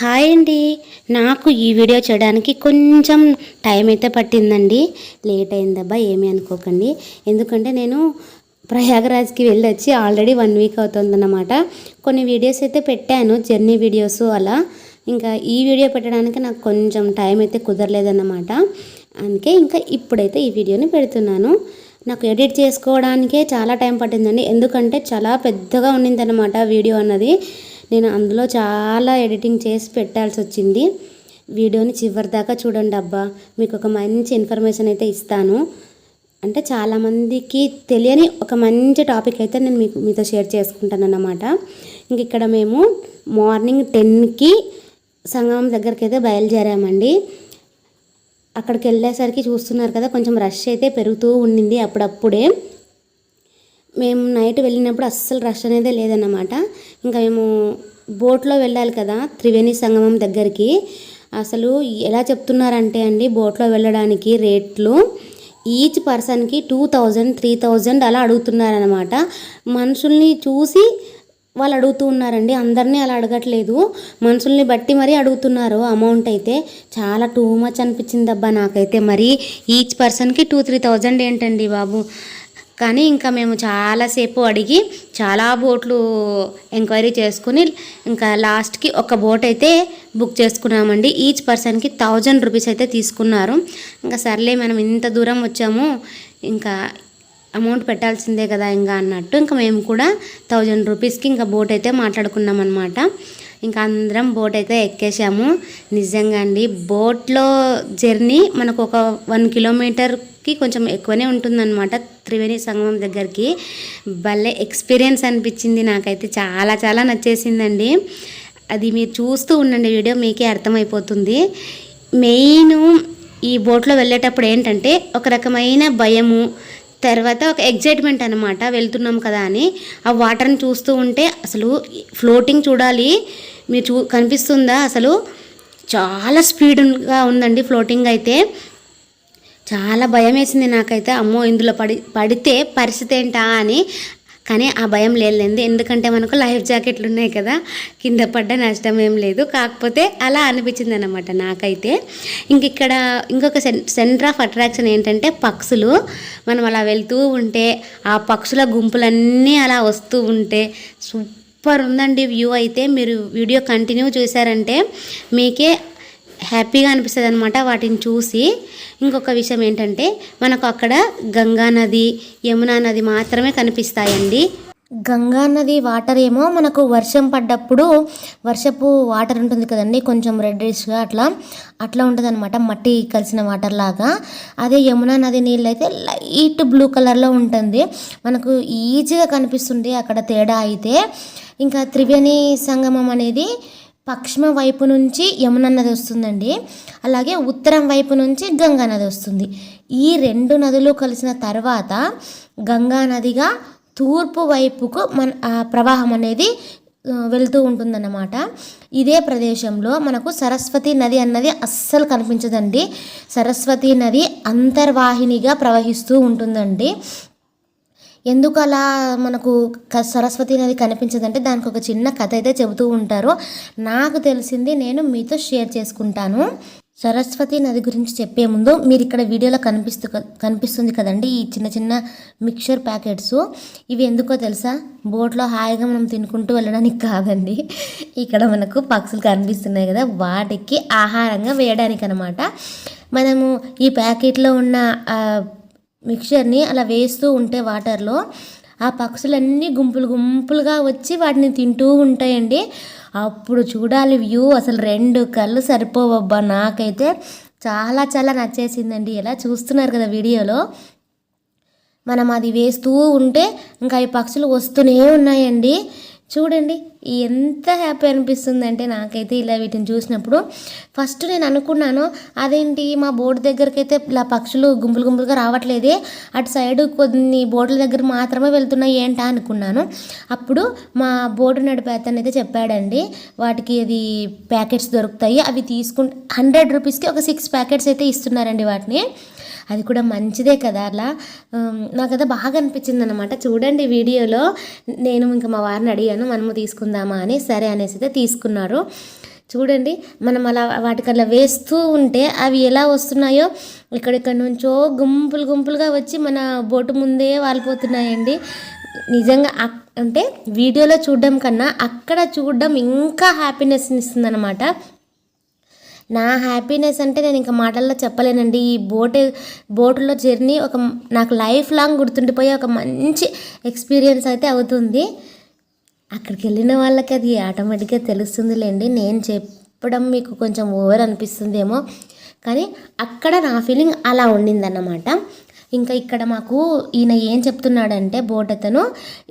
Hi అండి. నాకు ఈ వీడియో చేయడానికి కొంచెం టైం అయితే పట్టిందండి. లేట్ అయిందబ్బా ఏమీ అనుకోకండి. ఎందుకంటే నేను ప్రయాగరాజ్కి వెళ్ళి వచ్చి ఆల్రెడీ వన్ వీక్ అవుతుందన్నమాట. కొన్ని వీడియోస్ అయితే పెట్టాను జర్నీ వీడియోస్ అలా. ఇంకా ఈ వీడియో పెట్టడానికి నాకు కొంచెం టైం అయితే కుదరలేదన్నమాట. అందుకే ఇంకా ఇప్పుడైతే ఈ వీడియోని పెడుతున్నాను. నాకు ఎడిట్ చేసుకోవడానికే చాలా టైం పట్టిందండి. ఎందుకంటే చాలా పెద్దగా ఉన్నిందన్నమాట వీడియో అన్నది. నేను అందులో చాలా ఎడిటింగ్ చేసి పెట్టాల్సి వచ్చింది. వీడియోని చివరి దాకా చూడండి అబ్బా. మీకు ఒక మంచి ఇన్ఫర్మేషన్ అయితే ఇస్తాను. అంటే చాలామందికి తెలియని ఒక మంచి టాపిక్ అయితే నేను మీకు మీతో షేర్ చేసుకుంటాను అన్నమాట ఇంక ఇక్కడ మేము మార్నింగ్ టెన్కి సంగమం దగ్గరికి అయితే బయలుదేరామండి. అక్కడికి వెళ్ళేసరికి చూస్తున్నారు కదా కొంచెం రష్ అయితే పెరుగుతూ ఉండింది అప్పుడప్పుడే. మేము నైట్ వెళ్ళినప్పుడు అస్సలు రష్ అనేది లేదన్నమాట. ఇంకా మేము బోట్లో వెళ్ళాలి కదా త్రివేణి సంగమం దగ్గరికి. అసలు ఎలా చెప్తున్నారంటే అండి బోట్లో వెళ్ళడానికి రేట్లు ఈచ్ పర్సన్కి టూ థౌజండ్ త్రీ థౌజండ్ అలా అడుగుతున్నారనమాట మనుషుల్ని చూసి వాళ్ళు అడుగుతూ ఉన్నారండి. అందరినీ అలా అడగట్లేదు. మనుషుల్ని బట్టి మరీ అడుగుతున్నారు అమౌంట్ అయితే. చాలా టూ మచ్ అనిపించింది అబ్బా నాకైతే. మరి ఈచ్ పర్సన్కి టూ త్రీ థౌజండ్ ఏంటండి బాబు? కానీ ఇంకా మేము చాలాసేపు అడిగి చాలా బోట్లు ఎంక్వైరీ చేసుకుని ఇంకా లాస్ట్కి ఒక బోట్ అయితే బుక్ చేసుకున్నామండి. ఈచ్ పర్సన్కి థౌజండ్ రూపీస్ అయితే తీసుకున్నారు. ఇంకా సర్లే మనం ఇంత దూరం వచ్చాము ఇంకా అమౌంట్ పెట్టాల్సిందే కదా ఇంకా అన్నట్టు ఇంకా మేము కూడా థౌజండ్ రూపీస్కి ఇంకా బోట్ అయితే మాట్లాడుకున్నాం అనమాట ఇంకా అందరం బోట్ అయితే ఎక్కేసాము నిజంగా అండి బోట్లో జర్నీ మనకు ఒక వన్ కిలోమీటర్కి కొంచెం ఎక్కువనే ఉంటుందన్నమాట. త్రివేణి సంగమం దగ్గరికి భలే ఎక్స్పీరియన్స్ అనిపించింది. నాకైతే చాలా చాలా నచ్చేసిందండి. అది మీరు చూస్తూ ఉండండి వీడియో మీకే అర్థమైపోతుంది. మెయిన్ ఈ బోట్లో వెళ్ళేటప్పుడు ఏంటంటే ఒక రకమైన భయము తర్వాత ఒక ఎగ్జైట్మెంట్ అనమాట వెళ్తున్నాం కదా అని. ఆ వాటర్ని చూస్తూ ఉంటే అసలు ఫ్లోటింగ్ చూడాలి. మీరు చూ కనిపిస్తుందా? అసలు చాలా స్పీడ్గా ఉందండి ఫ్లోటింగ్ అయితే. చాలా భయం వేసింది నాకైతే అమ్మో ఇందులో పడి పడితే పరిస్థితి ఏంటా అని. కానీ ఆ భయం లేదు ఎందుకంటే మనకు లైఫ్ జాకెట్లు ఉన్నాయి కదా కింద పడ్డ నష్టం ఏం లేదు. కాకపోతే అలా అనిపించింది అనమాట నాకైతే. ఇంక ఇక్కడ ఇంకొక సెంటర్ ఆఫ్ అట్రాక్షన్ ఏంటంటే పక్షులు. మనం అలా వెళ్తూ ఉంటే ఆ పక్షుల గుంపులన్నీ అలా వస్తూ ఉంటే సూపర్ ఉందండి వ్యూ. అయితే మీరు వీడియో కంటిన్యూ చేశారంటే మీకే హ్యాపీగా అనిపిస్తుంది అనమాట వాటిని చూసి. ఇంకొక విషయం ఏంటంటే మనకు అక్కడ గంగా నది యమునా నది మాత్రమే కనిపిస్తాయండి. గంగా నది వాటర్ ఏమో మనకు వర్షం పడ్డప్పుడు వర్షపు వాటర్ ఉంటుంది కదండి కొంచెం రెడ్డిష్గా అట్లా. అట్లా ఉంటుంది అనమాట మట్టి కలిసిన వాటర్ లాగా. అదే యమునా నది నీళ్ళు అయితే లైట్ బ్లూ కలర్లో ఉంటుంది. మనకు ఈజీగా కనిపిస్తుంది అక్కడ తేడా అయితే. ఇంకా త్రివేణి సంగమం అనేది పశ్చిమ వైపు నుంచి యమున నది వస్తుందండి. అలాగే ఉత్తరం వైపు నుంచి గంగా నది వస్తుంది. ఈ రెండు నదులు కలిసిన తర్వాత గంగా నదిగా తూర్పు వైపుకు మన ప్రవాహం అనేది వెళ్తూ ఉంటుందన్నమాట. ఇదే ప్రదేశంలో మనకు సరస్వతి నది అన్నది అస్సలు కనిపించదండి. సరస్వతి నది అంతర్వాహినిగా ప్రవహిస్తూ ఉంటుందండి. ఎందుకు అలా మనకు సరస్వతి నది కనిపించదంటే దానికి ఒక చిన్న కథ అయితే చెబుతూ ఉంటారు. నాకు తెలిసింది నేను మీతో షేర్ చేసుకుంటాను. సరస్వతి నది గురించి చెప్పే ముందు మీరు ఇక్కడ వీడియోలో కనిపిస్తు కనిపిస్తుంది కదండి ఈ చిన్న చిన్న మిక్చర్ ప్యాకెట్స్. ఇవి ఎందుకో తెలుసా? బోట్లో హాయిగా మనం తినుకుంటూ వెళ్ళడానికి కాదండి. ఇక్కడ మనకు పక్షులు కనిపిస్తున్నాయి కదా వాటికి ఆహారంగా వేయడానికి అనమాట మనము ఈ ప్యాకెట్లో ఉన్న మిక్చర్ని అలా వేస్తూ ఉంటే వాటర్లో ఆ పక్షులన్నీ గుంపులు గుంపులుగా వచ్చి వాటిని తింటూ ఉంటాయండి. అప్పుడు చూడాలి వ్యూ అసలు రెండు కళ్ళు సరిపోవబ్బా. నాకైతే చాలా చాలా నచ్చేసిందండి. ఇలా చూస్తున్నారు కదా వీడియోలో. మనం అది వేస్తూ ఉంటే ఇంకా ఈ పక్షులు వస్తూనే ఉన్నాయండి. చూడండి ఎంత హ్యాపీ అనిపిస్తుందంటే నాకైతే ఇలా వీటిని చూసినప్పుడు. ఫస్ట్ నేను అనుకున్నాను అదేంటి మా బోర్డు దగ్గరికి అయితే ఇలా పక్షులు గుంపులు గుంపులుగా రావట్లేదే అటు సైడ్ కొన్ని బోర్డుల దగ్గర మాత్రమే వెళ్తున్నాయి ఏంటా అనుకున్నాను. అప్పుడు మా బోర్డు నడిపే అతను అయితే చెప్పాడండి వాటికి అది ప్యాకెట్స్ దొరుకుతాయి అవి తీసుకుంటే హండ్రెడ్ రూపీస్కి ఒక సిక్స్ ప్యాకెట్స్ అయితే ఇస్తున్నారండి వాటిని. అది కూడా మంచిదే కదా అలా. ఉమ్, నాకైతే బాగా అనిపించింది అనమాట చూడండి వీడియోలో నేను ఇంకా మా వారిని అడిగాను మనము తీసుకుందామా అని. సరే అనేసి అయితే తీసుకున్నారు. చూడండి మనం అలా వాటికల్లా వేస్తూ ఉంటే అవి ఎలా వస్తున్నాయో. ఇక్కడిక్కడ నుంచో గుంపులు గుంపులుగా వచ్చి మన బోటు ముందే వాలిపోతున్నాయండి. నిజంగా అంటే వీడియోలో చూడడం కన్నా అక్కడ చూడడం ఇంకా హ్యాపీనెస్ ఇస్తుందన్నమాట. నా హ్యాపీనెస్ అంటే నేను ఇంకా మాటల్లో చెప్పలేనండి. ఈ బోట్ బోటులో జర్నీ ఒక నాకు లైఫ్ లాంగ్ గుర్తుండిపోయే ఒక మంచి ఎక్స్పీరియన్స్ అయితే అవుతుంది. అక్కడికి వెళ్ళిన వాళ్ళకి అది ఆటోమేటిక్గా తెలుస్తుందిలేండి. నేను చెప్పడం మీకు కొంచెం ఓవర్ అనిపిస్తుందేమో. కానీ అక్కడ నా ఫీలింగ్ అలా ఉండిందన్నమాట. ఇంకా ఇక్కడ మాకు ఈయన ఏం చెప్తున్నాడంటే బోట్ అతను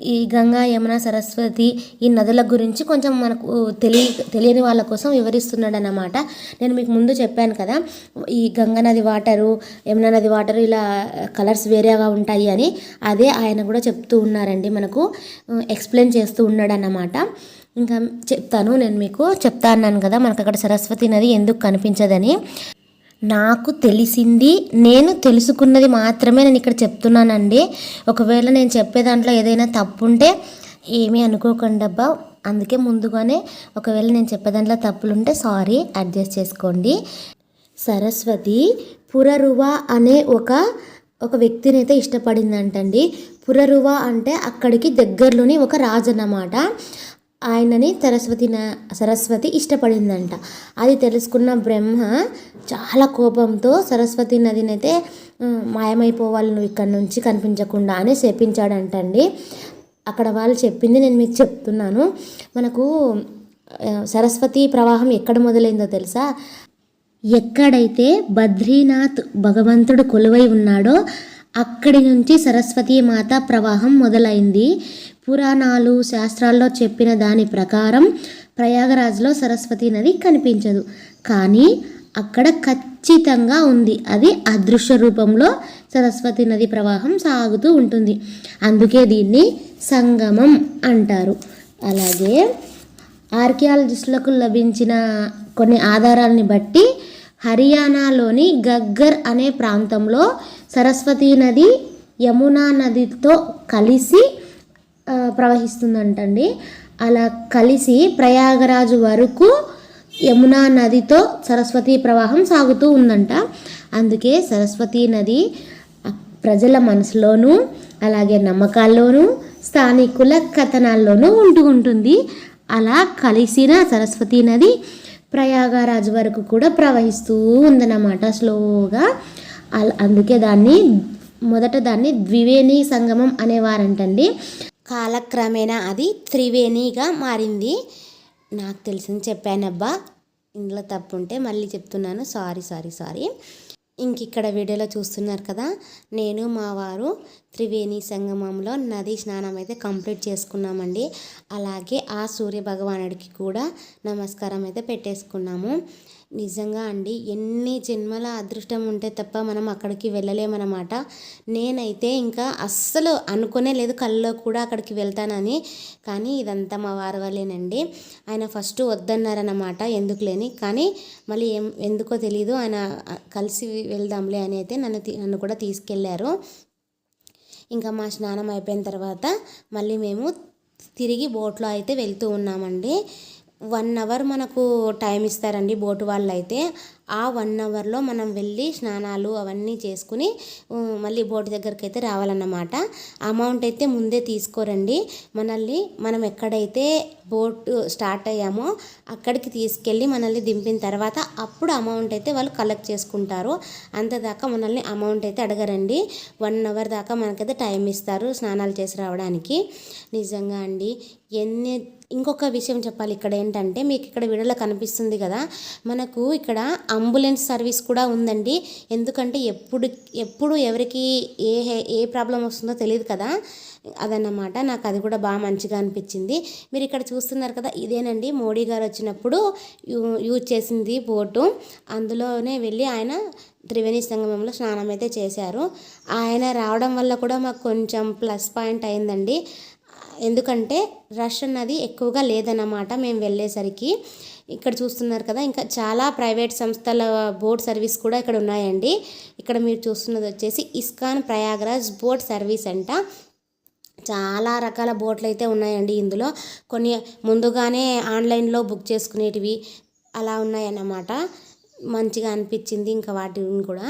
ఈ గంగా యమున సరస్వతి ఈ నదుల గురించి కొంచెం మనకు తెలియ తెలియని వాళ్ళ కోసం వివరిస్తున్నాడు అన్నమాట నేను మీకు ముందు చెప్పాను కదా ఈ గంగా నది వాటరు యమున నది వాటరు ఇలా కలర్స్ వేరేగా ఉంటాయి అని అదే ఆయన కూడా చెప్తూ ఉన్నారండి మనకు ఎక్స్ప్లెయిన్ చేస్తూ ఉన్నాడు అన్నమాట ఇంకా చెప్తాను నేను మీకు చెప్తా అన్నాను కదా మనకు అక్కడ సరస్వతి నది ఎందుకు కనిపించదని. నాకు తెలిసింది నేను తెలుసుకున్నది మాత్రమే నేను ఇక్కడ చెప్తున్నానండి. ఒకవేళ నేను చెప్పే దాంట్లో ఏదైనా తప్పు ఉంటే ఏమీ అనుకోకండి అబ్బా. అందుకే ముందుగానే ఒకవేళ నేను చెప్పే దాంట్లో తప్పులుంటే సారీ అడ్జస్ట్ చేసుకోండి. సరస్వతి పురరువ అనే ఒక ఒక వ్యక్తిని అయితే ఇష్టపడిందంటండి. పురరువ అంటే అక్కడికి దగ్గరలోని ఒక రాజు అన్నమాట ఆయనని సరస్వతి న- సరస్వతి ఇష్టపడిందంట. అది తెలుసుకున్న బ్రహ్మ చాలా కోపంతో సరస్వతి నదిని అయితే మాయమైపోవాలి నువ్వు ఇక్కడ నుంచి కనిపించకుండా అని శపించాడంటండి. అక్కడ వాళ్ళు చెప్పింది నేను మీకు చెప్తున్నాను. మనకు సరస్వతి ప్రవాహం ఎక్కడ మొదలైందో తెలుసా? ఎక్కడైతే బద్రీనాథ్ భగవంతుడు కొలువై ఉన్నాడో అక్కడి నుంచి సరస్వతీ మాత ప్రవాహం మొదలైంది. పురాణాలు శాస్త్రాల్లో చెప్పిన దాని ప్రకారం ప్రయాగరాజ్లో సరస్వతి నది కనిపించదు. కానీ అక్కడ ఖచ్చితంగా ఉంది. అది అదృశ్య రూపంలో సరస్వతి నది ప్రవాహం సాగుతూ ఉంటుంది. అందుకే దీన్ని సంగమం అంటారు. అలాగే ఆర్కియాలజిస్టులకు లభించిన కొన్ని ఆధారాలని బట్టి హర్యానాలోని గగ్గర్ అనే ప్రాంతంలో సరస్వతీ నది యమునా నదితో కలిసి ప్రవహిస్తుందంటండి. అలా కలిసి ప్రయాగరాజు వరకు యమునా నదితో సరస్వతి ప్రవాహం సాగుతూ ఉందంట. అందుకే సరస్వతీ నది ప్రజల మనసులోనూ అలాగే నమ్మకాల్లోనూ స్థానికుల కథనాల్లోనూ ఉంటూ ఉంటుంది. అలా కలిసిన సరస్వతీ నది ప్రయాగరాజ్ వరకు కూడా ప్రవహిస్తూ ఉందన్నమాట స్లోగా. అందుకే దాన్ని మొదట దాన్ని ద్వివేణి సంగమం అనేవారంటండి. కాలక్రమేణా అది త్రివేణిగా మారింది. నాకు తెలిసింది చెప్పానబ్బా ఇందులో తప్పు ఉంటే మళ్ళీ చెప్తున్నాను. Sorry sorry sorry. ఇంక ఇక్కడ వీడియోలో చూస్తున్నారు కదా నేను మా వారు త్రివేణి సంగమంలో నది స్నానం అయితే కంప్లీట్ చేసుకున్నామండి. అలాగే ఆ సూర్య భగవానుడికి కూడా నమస్కారం అయితే పెట్టేసుకున్నాము. నిజంగా అండి ఎన్ని జన్మల అదృష్టం ఉంటే తప్ప మనం అక్కడికి వెళ్ళలేమన్నమాట. నేనైతే ఇంకా అస్సలు అనుకునే లేదు కళ్ళలో కూడా అక్కడికి వెళ్తానని. కానీ ఇదంతా మా వారి వల్లేనండి. ఆయన ఫస్ట్ వద్దన్నారన్నమాట ఎందుకులేని కానీ మళ్ళీ ఏం ఎందుకో తెలియదు ఆయన కలిసి వెళ్దాంలే అని అయితే నన్ను నన్ను కూడా తీసుకెళ్ళారు. ఇంకా మా స్నానం అయిపోయిన తర్వాత మళ్ళీ మేము తిరిగి బోట్లో అయితే వెళ్తూ ఉన్నామండి. వన్ అవర్ మనకు టైం ఇస్తారండి బోటు వాళ్ళు అయితే ఆ వన్ అవర్లో మనం వెళ్ళి స్నానాలు అవన్నీ చేసుకుని మళ్ళీ బోటు దగ్గరికి అయితే రావాలన్నమాట. అమౌంట్ అయితే ముందే తీసుకోరండి. మనల్ని మనం ఎక్కడైతే బోట్ స్టార్ట్ అయ్యామో అక్కడికి తీసుకెళ్ళి మనల్ని దింపిన తర్వాత అప్పుడు అమౌంట్ అయితే వాళ్ళు కలెక్ట్ చేసుకుంటారు. అంతదాకా మనల్ని అమౌంట్ అయితే అడగరండి. వన్ అవర్ దాకా మనకైతే టైం ఇస్తారు స్నానాలు చేసి రావడానికి. నిజంగా అండి ఎన్ని ఇంకొక విషయం చెప్పాలి ఇక్కడ ఏంటంటే మీకు ఇక్కడ వీడియోలో కనిపిస్తుంది కదా మనకు ఇక్కడ అంబులెన్స్ సర్వీస్ కూడా ఉందండి. ఎందుకంటే ఎప్పుడు ఎప్పుడు ఎవరికి ఏ హె- ఏ ప్రాబ్లం వస్తుందో తెలియదు కదా. అదన్నమాట. నాకు అది కూడా బాగా మంచిగా అనిపించింది. మీరు ఇక్కడ చూస్తున్నారు కదా ఇదేనండి మోడీ గారు వచ్చినప్పుడు యూజ్ చేసింది బోటు. అందులోనే వెళ్ళి ఆయన త్రివేణి సంగమంలో స్నానం అయితే చేశారు. ఆయన రావడం వల్ల కూడా మాకు కొంచెం ప్లస్ పాయింట్ అయిందండి. ఎందుకంటే రష్ అన్నది ఎక్కువగా లేదన్నమాట మేము వెళ్ళేసరికి. ఇక్కడ చూస్తున్నారు కదా ఇంకా చాలా ప్రైవేట్ సంస్థల బోట్ సర్వీస్ కూడా ఇక్కడ ఉన్నాయండి. ఇక్కడ మీరు చూస్తున్నది వచ్చేసి ఇస్కాన్ ప్రయాగరాజ్ బోట్ సర్వీస్ అంట. చాలా రకాల బోట్లు అయితే ఉన్నాయండి ఇందులో. కొన్ని ముందుగానే ఆన్లైన్లో బుక్ చేసుకునేటివి అలా ఉన్నాయన్నమాట. మంచిగా అనిపించింది ఇంకా వాటిని కూడా.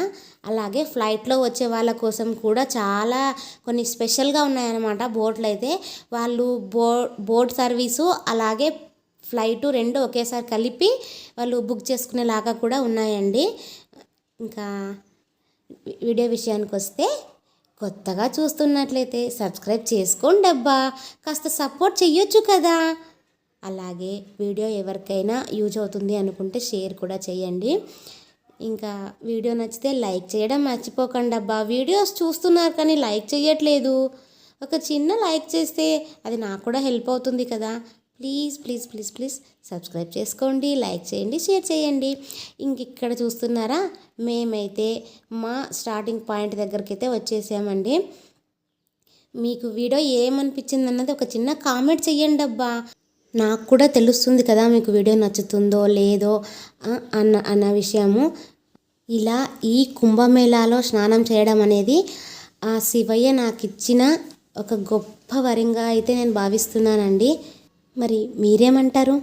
అలాగే ఫ్లైట్లో వచ్చే వాళ్ళ కోసం కూడా చాలా కొన్ని స్పెషల్గా ఉన్నాయన్నమాట బోట్లు అయితే వాళ్ళు బో బోట్ సర్వీసు అలాగే ఫ్లైట్ రెండు ఒకేసారి కలిపి వాళ్ళు బుక్ చేసుకునేలాగా కూడా ఉన్నాయండి. ఇంకా వీడియో విషయానికి వస్తే కొత్తగా చూస్తున్నట్లయితే సబ్స్క్రైబ్ చేసుకోండి అబ్బా. కాస్త సపోర్ట్ చెయ్యొచ్చు కదా. అలాగే వీడియో ఎవరికైనా యూజ్ అవుతుంది అనుకుంటే షేర్ కూడా చేయండి. ఇంకా వీడియో నచ్చితే లైక్ చేయడం మర్చిపోకండి అబ్బా. వీడియోస్ చూస్తున్నారు కానీ లైక్ చేయట్లేదు ఒక చిన్న లైక్ చేస్తే అది నాకు కూడా హెల్ప్ అవుతుంది కదా. Please please please please subscribe చేసుకోండి లైక్ చేయండి షేర్ చేయండి. ఇంక ఇక్కడ చూస్తున్నారా మేమైతే మా స్టార్టింగ్ పాయింట్ దగ్గరికి అయితే వచ్చేసామండి. మీకు వీడియో ఏమనిపించింది అన్నది ఒక చిన్న కామెంట్ చెయ్యండి అబ్బా. నాకు కూడా తెలుస్తుంది కదా మీకు వీడియో నచ్చుతుందో లేదో అన్న అన్న విషయము. ఇలా ఈ కుంభమేళాలో స్నానం చేయడం అనేది ఆ శివయ్య నాకు ఇచ్చిన ఒక గొప్ప వరంగా అయితే నేను భావిస్తున్నానండి. మరి మీరేమంటారు?